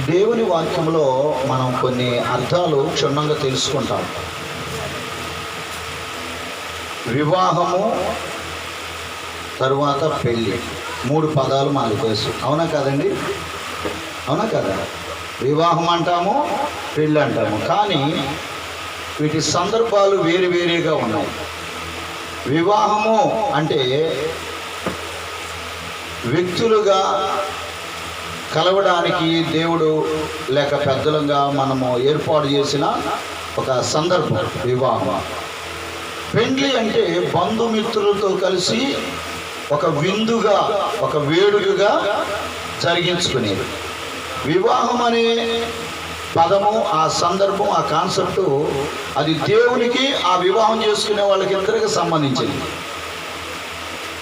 దేవుని వాక్యంలో మనం కొన్ని అర్థాలు క్షుణ్ణంగా తెలుసుకుంటాం. వివాహము తరువాత పెళ్ళి మూడు పదాలు మనకు తెలుసు. అవునా కదండి? అవునా కదా? వివాహం అంటాము పెళ్ళి అంటాము. కానీ వీటి సందర్భాలు వేరు వేరేగా ఉన్నాయి. వివాహము అంటే వ్యక్తులుగా కలవడానికి దేవుడు లేక పెద్దలుగా మనము ఏర్పాటు చేసిన ఒక సందర్భం వివాహం. పెండ్లి అంటే బంధుమిత్రులతో కలిసి ఒక విందుగా ఒక వేడుకగా జరిగించుకునేది. వివాహం అనే పదము ఆ సందర్భం ఆ కాన్సెప్ట్ అది దేవునికి ఆ వివాహం చేసుకునే వాళ్ళకి ఇద్దరికి సంబంధించింది.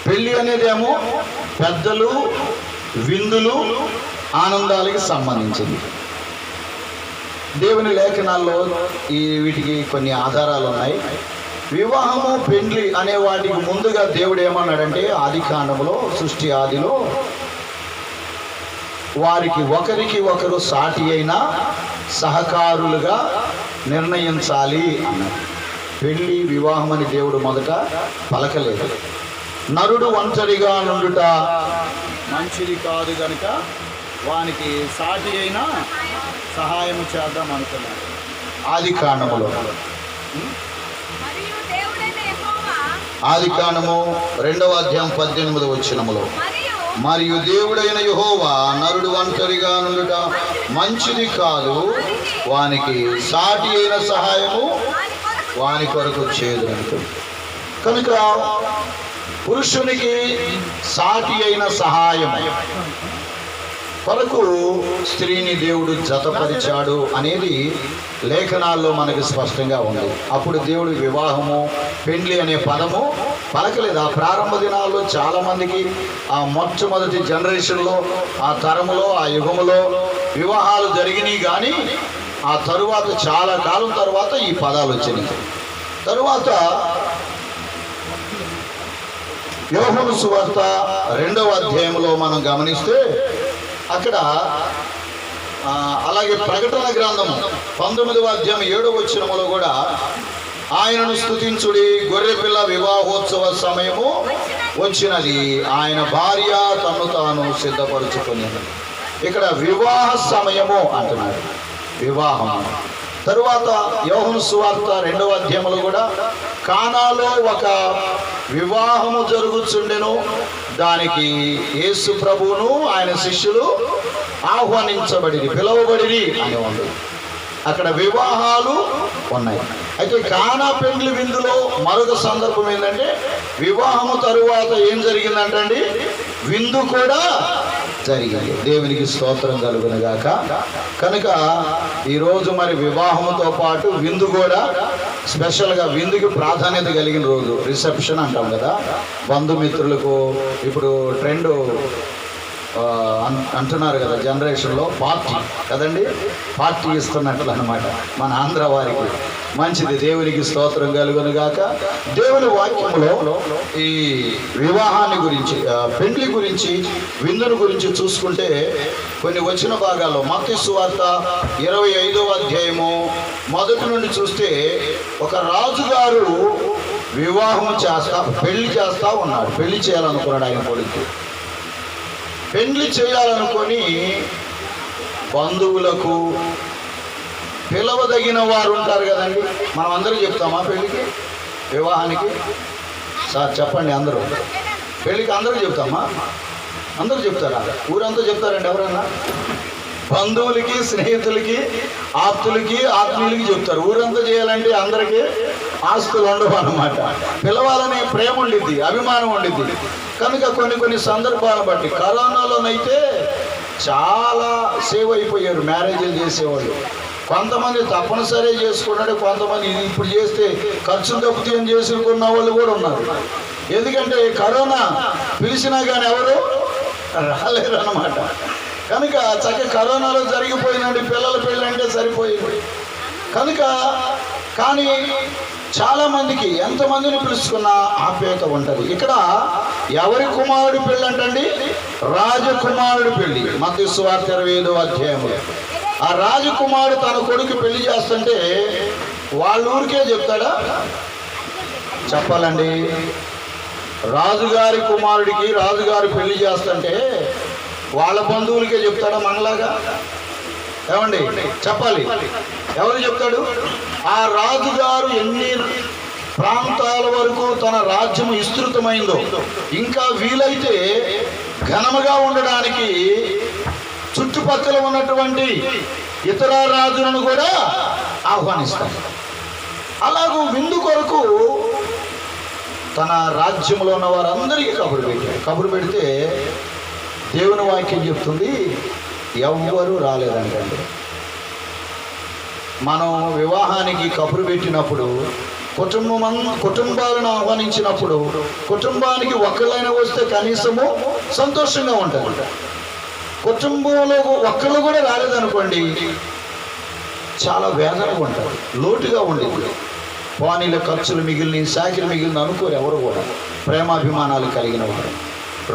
పెళ్ళి అనేదేమో పెద్దలు విందులు ఆనందాలకి సంబంధించింది. దేవుని లేఖనాల్లో ఈ వీటికి కొన్ని ఆధారాలు ఉన్నాయి. వివాహము పెండ్లి అనే వాటికి ముందుగా దేవుడు ఏమన్నాడంటే ఆది కాండంలో సృష్టి ఆదిలో వారికి ఒకరికి ఒకరు సాటి అయిన సహకారులుగా నిర్ణయించాలి అన్నాడు. పెళ్ళి వివాహం అని దేవుడు మొదట పలకలేదు. నరుడు ఒంటరిగా నుండుట మంచిది కాదు కనుక వానికి సాటి అయిన సహాయం చేద్దాం అనుకున్నాడు ఆది కాండములో. మరియు దేవుడైన యెహోవా ఆది కాండము రెండవ అధ్యాయం పద్దెనిమిది వచ్చినములో మరియు మరియు దేవుడైన యహోవా నరుడు ఒంటరిగా నుండుట మంచిది కాదు. వానికి సాటి అయిన సహాయము వాని కొరకు వాని కొరకు చేయదు కనుక పురుషునికి సాటి అయిన సహాయం వరకు స్త్రీని దేవుడు జతపరిచాడు అనేది లేఖనాల్లో మనకి స్పష్టంగా ఉంది. అప్పుడు దేవుడు వివాహము పెండ్లి అనే పదము పలకలేదు. ఆ ప్రారంభ దినాల్లో చాలామందికి ఆ మొట్టమొదటి జనరేషన్లో ఆ తరములో ఆ యుగములో వివాహాలు జరిగినాయి కానీ ఆ తరువాత చాలా కాలం తర్వాత ఈ పదాలు వచ్చినాయి. తరువాత యోహను సువార్త రెండవ అధ్యాయంలో మనం గమనిస్తే అక్కడ అలాగే ప్రకటన గ్రంథము పంతొమ్మిదవ అధ్యాయం ఏడవ వచ్చినములో కూడా ఆయనను స్థుతించుడి గొర్రెపిల్ల వివాహోత్సవ సమయము వచ్చినది. ఆయన భార్య తను తాను సిద్ధపరుచుకుని ఇక్కడ వివాహ సమయము అంటున్నాడు వివాహం. తరువాత యోహన్ సువార్త రెండవ అధ్యాయంలో కూడా కానాలో ఒక వివాహము జరుగుచుండెను దానికి యేసు ప్రభువును ఆయన శిష్యులు ఆహ్వానించబడి పిలువబడిరి అని ఉంది. అక్కడ వివాహాలు ఉన్నాయి. అయితే కానా పెండ్లి విందులో మరొక సందర్భం ఏంటంటే వివాహము తరువాత ఏం జరిగిందంటండి? విందు కూడా జరిగింది. దేవునికి స్తోత్రం కలుగునుగాక. కనుక ఈరోజు మరి వివాహంతో పాటు విందు కూడా స్పెషల్గా విందుకి ప్రాధాన్యత కలిగిన రోజు. రిసెప్షన్ అంటాం కదా. బంధుమిత్రులకు ఇప్పుడు ట్రెండ్ అంటున్నారు కదా జనరేషన్లో పార్టీ. కదండి? పార్టీ ఇస్తున్నట్లు అనమాట మన ఆంధ్ర వారికి. మంచిది. దేవునికి స్తోత్రం కలుగును గాక. దేవుని వాక్యంలో ఈ వివాహాన్ని గురించి పెండ్లి గురించి విందును గురించి చూసుకుంటే కొన్ని వచ్చిన భాగాల్లో మత్తి సువార్త ఇరవై ఐదవ అధ్యాయము మొదటి నుండి చూస్తే ఒక రాజుగారు వివాహం చేస్తా పెళ్ళి చేస్తా ఉన్నాడు. పెళ్ళి చేయాలనుకున్నాడు ఆయన కొడుకు. పెండ్లి చేయాలనుకొని బంధువులకు పిలవదగిన వారు ఉంటారు కదండి. మనం అందరూ చెప్తామా పెళ్ళికి? వివాహానికి? సార్ చెప్పండి అందరూ. పెళ్ళికి అందరూ చెప్తామా? అందరూ చెప్తారా? ఊరంతా చెప్తారండి ఎవరన్నా? బంధువులకి స్నేహితులకి ఆప్తులకి ఆత్మీయులకి చెప్తారు. ఊరంతా చేయాలంటే అందరికీ ఆస్తులు ఉండవు అనమాట పిలవాలనే ప్రేమ ఉండిద్ది అభిమానం ఉండిద్ది. కనుక కొన్ని కొన్ని సందర్భాలను బట్టి కరోనాలోనైతే చాలా సేవ్ అయిపోయారు మ్యారేజ్లు చేసేవాళ్ళు. కొంతమంది తప్పనిసరి చేసుకున్నాడు కొంతమంది ఇది ఇప్పుడు చేస్తే ఖర్చులు తప్పుతీయం చేసుకున్న వాళ్ళు కూడా ఉన్నారు. ఎందుకంటే కరోనా పిలిచినా కానీ ఎవరు రాలేరు కనుక చక్క కరోనాలో జరిగిపోయినండి పిల్లల పెళ్ళి అంటే సరిపోయింది. కనుక కానీ చాలామందికి ఎంతమందిని పిలుచుకున్న ఆప్యాయత ఉంటుంది. ఇక్కడ ఎవరి కుమారుడి పెళ్ళి అంటండి రాజకుమారుడి పెళ్ళి. మధ్య స్వార్థ ఇరవై ఐదో అధ్యాయంలో ఆ రాజకుమారుడు తన కొడుకు పెళ్ళి చేస్తుంటే వాళ్ళ ఊరికే చెప్తాడా? చెప్పాలండి. రాజుగారి కుమారుడికి రాజుగారు పెళ్ళి చేస్తుంటే వాళ్ళ బంధువులకే చెప్తాడా మనలాగా? ఏమండి చెప్పాలి. ఎవరు చెప్తాడు? ఆ రాజుగారు ఎన్ని ప్రాంతాల వరకు తన రాజ్యం విస్తృతమైందో. ఇంకా వీలైతే ఘనముగా ఉండడానికి చుట్టుపక్కల ఉన్నటువంటి ఇతర రాజులను కూడా ఆహ్వానిస్తాడు అలాగూ విందు కొరకు తన రాజ్యంలో ఉన్న వారందరికీ కబురు పెట్టాడు కబురు పెడితే దేవుని వాక్యం చెప్తుంది ఎవ్వరూ రాలేదంటండి. మనం వివాహానికి కబురు పెట్టినప్పుడు కుటుంబం కుటుంబాలను ఆహ్వానించినప్పుడు కుటుంబానికి ఒక్కళ్ళైనా వస్తే కనీసము సంతోషంగా ఉంటారు. కుటుంబంలో ఒక్కళ్ళు కూడా రాలేదనుకోండి చాలా వేదనగా ఉంటారు లోటుగా ఉండేది. వాణిల ఖర్చులు మిగిలిన సాకిలు మిగిలిన అనుకోరు ఎవరు కూడా. ప్రేమాభిమానాలు కలిగిన వారు.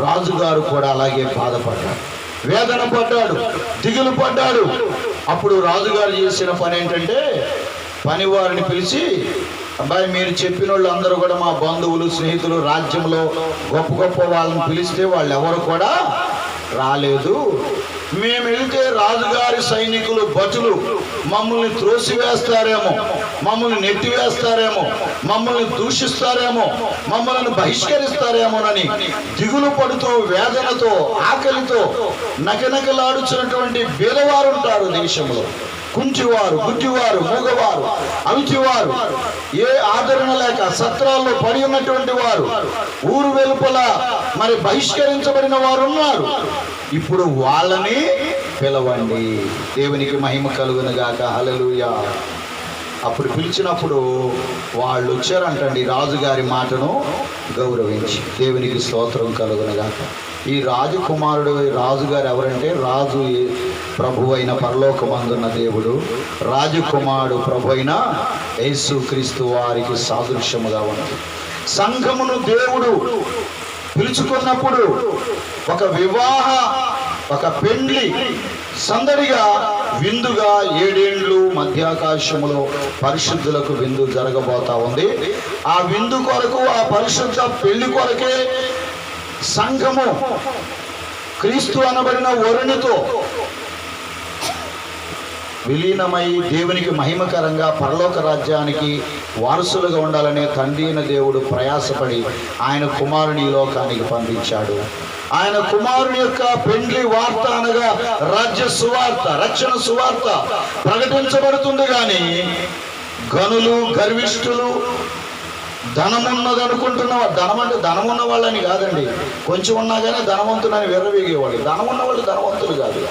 రాజుగారు కూడా అలాగే బాధపడ్డాడు వేదన పడ్డాడు దిగులు పడ్డాడు. అప్పుడు రాజుగారు చేసిన పని ఏంటంటే పనివారిని పిలిచి అబ్బాయి మీరు చెప్పిన వాళ్ళు అందరూ కూడా మా బంధువులు స్నేహితులు రాజ్యంలో గొప్ప గొప్ప వాళ్ళని పిలిస్తే వాళ్ళు ఎవరు కూడా రాలేదు. మేము వెళ్తే రాజుగారి సైనికులు భటులు మమ్మల్ని త్రోసివేస్తారేమో. మమ్మల్ని నెట్టివేస్తారేమో. మమ్మల్ని దూషిస్తారేమో. మమ్మల్ని బహిష్కరిస్తారేమోనని దిగులు పడుతూ వేదనతో ఆకలితో నకనకలాడుచున్నటువంటి బీదవారు ఉంటారు దేశంలో. కుంచివారు గుడ్డివారు మూగవారు అమిచివారు ఏ ఆదరణ లేక సత్రాల్లో పడి ఉన్నటువంటి వారు ఊరు వెలుపల మరి బహిష్కరించబడిన వారు ఉన్నారు ఇప్పుడు వాళ్ళని పిలవండి. దేవునికి మహిమ కలుగును గాక. హలలుయా అప్పుడు పిలిచినప్పుడు వాళ్ళు వచ్చారంటండి రాజుగారి మాటను గౌరవించి. దేవునికి స్తోత్రం కలుగునగాక ఈ రాజకుమారుడు రాజుగారు ఎవరంటే రాజు ప్రభు అయిన పరలోకమందున్న దేవుడు. రాజకుమారుడు ప్రభు అయిన యేసు క్రీస్తు వారికి సాదృశ్యముగా ఉన్నది. సంఘమును దేవుడు పిలుచుకున్నప్పుడు ఒక వివాహ ఒక పెండ్లి సందడిగా విందుగా ఏడేండ్లు మధ్యాకాశములో పరిశుద్ధులకు విందు జరగబోతా ఉంది. ఆ విందు కొరకు ఆ పరిశుద్ధ పెళ్ళి కొరకే సంఘము క్రీస్తు అనబడిన వరునితో విలీనమై దేవునికి మహిమకరంగా పరలోక రాజ్యానికి వారసులుగా ఉండాలనే తండ్రి అయిన దేవుడు ప్రయాసపడి ఆయన కుమారుని లోకానికి పంపించాడు. ఆయన కుమారుని యొక్క పెండ్లి వార్త అనగా రాజ్య సువార్త రక్షణ సువార్త ప్రకటించబడుతుంది కానీ గనులు గర్విష్ఠులు ధనం ఉన్నది అనుకుంటున్న ధనం అంటే ధనం ఉన్న వాళ్ళని కాదండి. కొంచెం ఉన్నా కానీ ధనవంతులని విర్రవీగేవాళ్ళు. ధనం ఉన్నవాళ్ళు ధనవంతులు కాదు.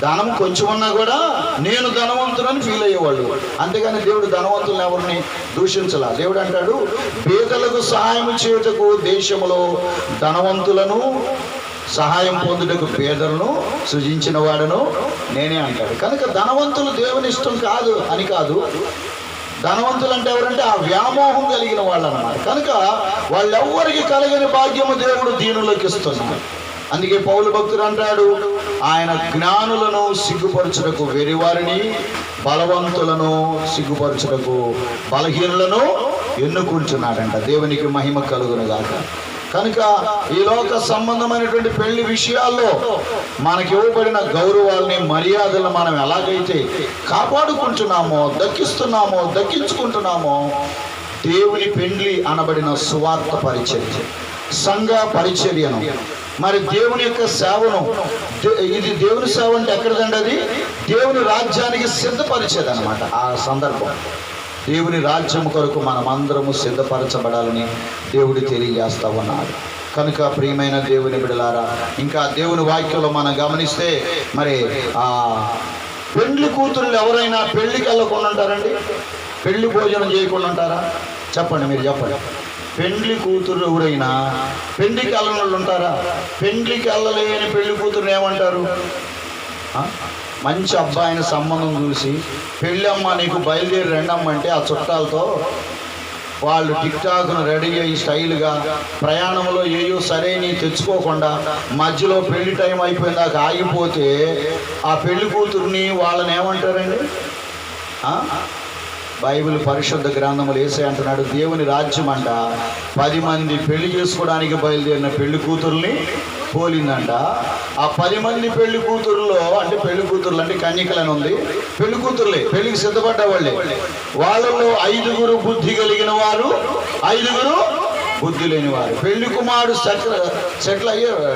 ధనం కొంచెం ఉన్నా కూడా నేను ధనవంతుడని ఫీల్ అయ్యేవాళ్ళు. అంతేగాని దేవుడు ధనవంతులను ఎవరిని దూషించలా? దేవుడు అంటాడు పేదలకు సహాయం చేయుటకు దేశంలో ధనవంతులను సహాయం పొందుటకు పేదలను సృజించిన వాడను నేనే అంటాడు. కనుక ధనవంతులు దేవుని ఇష్టం కాదు అని కాదు. ధనవంతులు అంటే ఎవరంటే ఆ వ్యామోహం కలిగిన వాళ్ళు అన్నమాట కనుక వాళ్ళెవ్వరికి కలిగిన భాగ్యము దేవుడు దీనులకు ఇస్తున్నాడు అందుకే పౌలు భక్తుడు అంటాడు ఆయన జ్ఞానులను సిగ్గుపరచుటకు వెరివారిని బలవంతులను సిగ్గుపరచుటకు బలహీనులను ఎన్నుకుంటున్నాడంట దేవునికి మహిమ కలుగునుగాక. కనుక ఈ లోక సంబంధమైనటువంటి పెళ్ళి విషయాల్లో మనకి ఇవ్వబడిన గౌరవాల్ని మర్యాదలను మనం ఎలాగైతే కాపాడుకుంటున్నామో దక్కిస్తున్నామో దక్కించుకుంటున్నామో దేవుని పెండ్లి అనబడిన సువార్త పరిచర్య సంఘ పరిచర్యను. మరి దేవుని యొక్క సేవను ఇది దేవుని సేవ అంటే ఎక్కడదండి అది? దేవుని రాజ్యానికి సిద్ధపరిచేది అనమాట ఆ సందర్భం. దేవుని రాజ్యం కొరకు మనం అందరము సిద్ధపరచబడాలని దేవుడు తెలియజేస్తా ఉన్నాడు. కనుక ప్రియమైన దేవుని బిడలారా ఇంకా దేవుని వాక్యంలో మనం గమనిస్తే మరి ఆ పెళ్ళి కూతురులు ఎవరైనా పెళ్ళికి వెళ్ళకుండా ఉంటారండి? పెళ్ళి భోజనం చేయకుండా ఉంటారా? చెప్పండి మీరు చెప్పండి. పెండ్లి కూతురు ఎవరైనా పెండ్లికి వెళ్ళని వాళ్ళు ఉంటారా? పెండ్లికి వెళ్ళలేని పెళ్ళి కూతురుని ఏమంటారు? మంచి అబ్బాయిని సంబంధం చూసి పెళ్ళమ్మ నీకు బయలుదేరి రెండమ్మ అంటే ఆ చుట్టాలతో వాళ్ళు టిక్ టాక్ను రెడీ అయ్యి స్టైల్గా ప్రయాణంలో ఏయో సరైన తెచ్చుకోకుండా మధ్యలో పెళ్ళి టైం అయిపోయిందాక ఆగిపోతే ఆ పెళ్ళి కూతుర్ని వాళ్ళని ఏమంటారండి? బైబిల్ పరిశుద్ధ గ్రంథములు వేసే అంటున్నాడు దేవుని రాజ్యం అంట. పది మంది పెళ్ళి చేసుకోవడానికి బయలుదేరిన పెళ్ళి కూతుర్ని పోలిందంట. ఆ పది మంది పెళ్ళి కూతురులో అంటే పెళ్ళి కూతురులు అంటే కన్యకలని ఉంది. పెళ్ళి కూతురులే పెళ్ళికి సిద్ధపడ్డ వాళ్ళే. వాళ్ళలో ఐదుగురు బుద్ధి కలిగిన వారు ఐదుగురు బుద్ధి లేని వారు. పెళ్ళి కుమారుడు సెటిల్ సెటిల్ అయ్యాడు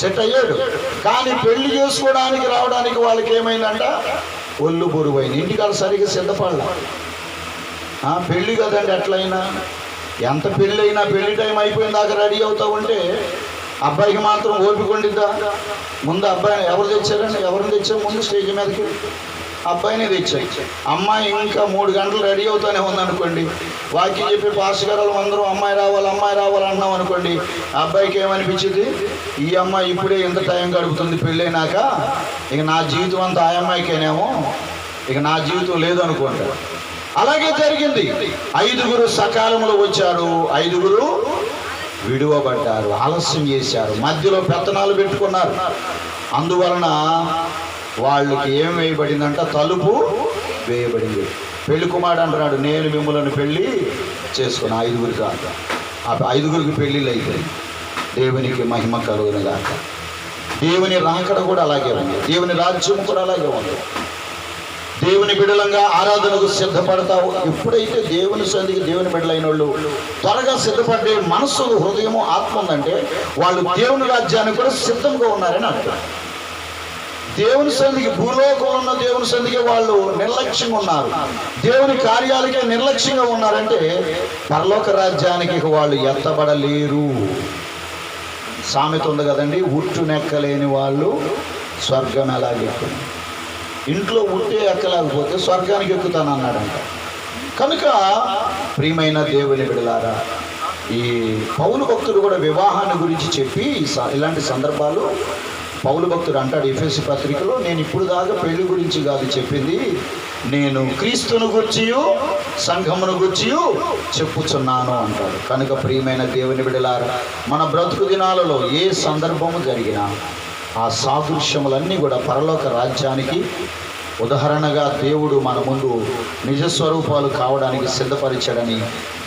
సెట్ అయ్యాడు. కానీ పెళ్ళి చేసుకోవడానికి రావడానికి వాళ్ళకి ఏమైందంట? ఒళ్ళు బురువైంది. ఇంటికాడ సరిగ్గా సిద్ధపడలేదు పెళ్ళి కదండి ఎట్లయినా? ఎంత పెళ్ళి అయినా పెళ్ళి టైం అయిపోయిన దాకా రెడీ అవుతా ఉంటే అబ్బాయికి మాత్రం ఓపిక ఉండిద్దా? ముందు అబ్బాయిని ఎవరు తెచ్చారండి? ఎవరిని తెచ్చా ముందు స్టేజ్ మీదకి? అబ్బాయిని తెచ్చాయి అమ్మాయి ఇంకా మూడు గంటలు రెడీ అవుతానే ఉందనుకోండి. వాకింగ్ చెప్పి పాస్ గారు అందరూ అమ్మాయి రావాలి అమ్మాయి రావాలి అన్నాం అనుకోండి. ఆ అబ్బాయికి ఏమనిపించింది? ఈ అమ్మాయి ఇప్పుడే ఇంత టైం గడుపుతుంది పెళ్ళైనాక ఇక నా జీవితం అంతా ఆ అమ్మాయికేనేమో ఇక నా జీవితం లేదు అలాగే జరిగింది. ఐదుగురు సకాలంలో వచ్చారు. ఐదుగురు విడువబడ్డారు. ఆలస్యం చేశారు. మధ్యలో పెత్తనాలు పెట్టుకున్నారు. అందువలన వాళ్ళకి ఏం వేయబడిందంట? తలుపు వేయబడింది. పెళ్ళి కుమారుడు అంటున్నాడు నేను మిమ్మల్ని పెళ్ళి చేసుకున్నా. ఐదుగురి కాక. ఆ ఐదుగురికి పెళ్ళిళ్ళు అయిపోయింది దేవునికి మహిమ కలుగునిగాక. దేవుని రాకడ కూడా అలాగే ఉంది. దేవుని రాజ్యం కూడా అలాగే ఉంది. దేవుని బిడలంగా ఆరాధనకు సిద్ధపడతావు. ఎప్పుడైతే దేవుని సంధికి దేవుని బిడలైన వాళ్ళు త్వరగా సిద్ధపడే మనస్సు హృదయము ఆత్మ ఉందంటే వాళ్ళు దేవుని రాజ్యానికి కూడా సిద్ధంగా ఉన్నారని అర్థం. దేవుని సంధికి భూలోకంలో ఉన్న దేవుని సంధికి వాళ్ళు నిర్లక్ష్యంగా ఉన్నారు. దేవుని కార్యాలకే నిర్లక్ష్యంగా ఉన్నారంటే పరలోక రాజ్యానికి వాళ్ళు ఎత్తబడలేరు. సామెత ఉంది కదండి ఉట్టు నెక్కలేని వాళ్ళు స్వర్గం ఎలాగెక్కును ఇంట్లో ఉంటే ఎక్కలేకపోతే స్వర్గానికి ఎక్కుతానన్నాడంట కనుక ప్రియమైన దేవుని బిడలారా ఈ పౌలు భక్తుడు కూడా వివాహాన్ని గురించి చెప్పి స- ఇలాంటి సందర్భాలు పౌలు భక్తుడు అంటాడు ఎఫ్ఎస్సి పత్రికలో నేను ఇప్పుడు దాకా పెళ్ళి గురించి కాదు చెప్పింది నేను క్రీస్తును గుర్చియు సంఘమును గుర్చియు చెప్పుచున్నాను అంటాడు. కనుక ప్రియమైన దేవుని బిడలారా మన బ్రతుకు దినాలలో ఏ సందర్భము జరిగినా ఆ సాదృశ్యములన్నీ కూడా పరలోక రాజ్యానికి ఉదాహరణగా దేవుడు మన ముందు నిజస్వరూపాలు కావడానికి సిద్ధపరిచాడని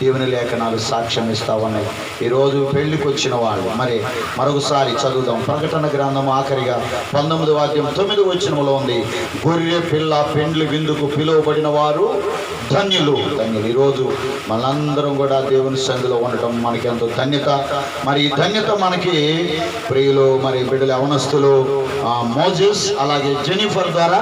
దేవుని లేఖనాలు సాక్ష్యం ఇస్తా ఉన్నాయి. ఈరోజు పెళ్ళికి వచ్చిన వాళ్ళు మరి మరొకసారి చదువుదాం. ప్రకటన గ్రంథం ఆఖరిగా పంతొమ్మిది వాద్యం తొమ్మిది వచ్చినములో ఉంది. గొర్రె పిల్ల పెండ్లి విందుకు పిలువబడిన వారు ధన్యులు. ధన్యులు. ఈరోజు మనందరం కూడా దేవుని సంధిలో ఉండటం మనకి ధన్యత. మరి ఈ ధన్యత మనకి ప్రియులు మరి బిడ్డల అవనస్తులు మోజెస్ అలాగే జెనిఫర్ ద్వారా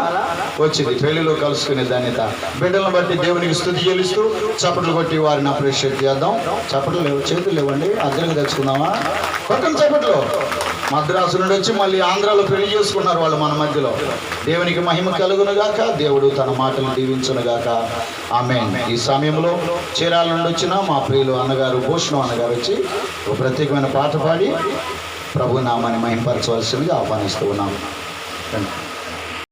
వచ్చింది పెళ్ళిలో కలుసుకునే ధన్యత. బిడ్డలను బట్టి దేవునికి స్థుతి చెల్లిస్తూ చప్పట్లు కొట్టి వారిని అప్రిషియేట్ చేద్దాం. చప్పట్లు లేవు చేతులు లేవండి. అద్దెలకు తెచ్చుకుందామా కొత్త చప్పట్లు. మద్రాసు నుండి వచ్చి మళ్ళీ ఆంధ్రాలో పెళ్ళి చేసుకున్నారు వాళ్ళు మన మధ్యలో. దేవునికి మహిమ కలుగునుగాక దేవుడు తన మాటలు దీవించునుగాక. ఆమె ఈ సమయంలో చీరాల నుండి వచ్చిన మా ప్రియులు అన్నగారు భూషణం అన్నగారు వచ్చి ఒక ప్రత్యేకమైన పాట పాడి ప్రభు నామాన్ని మహింపరచవలసిందిగా ఆహ్వానిస్తూ ఉన్నాము రండి.